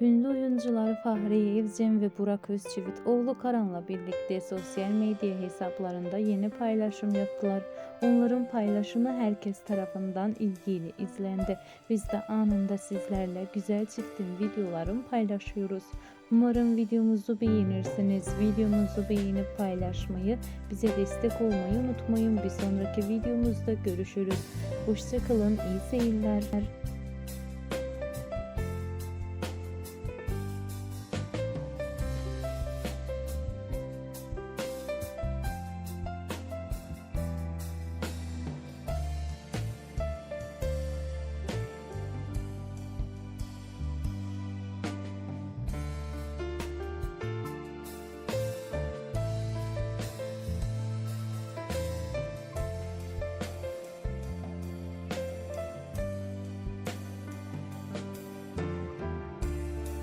Ünlü oyuncular Fahriye Evcen ve Burak Özçivit oğlu Karan'la birlikte sosyal medya hesaplarında yeni paylaşım yaptılar. Onların paylaşımı herkes tarafından ilgiyle izlendi. Biz de anında sizlerle güzel çiftin videolarını paylaşıyoruz. Umarım videomuzu beğenirsiniz. Videomuzu beğenip paylaşmayı, bize destek olmayı unutmayın. Bir sonraki videomuzda görüşürüz. Hoşçakalın, iyi seyirler.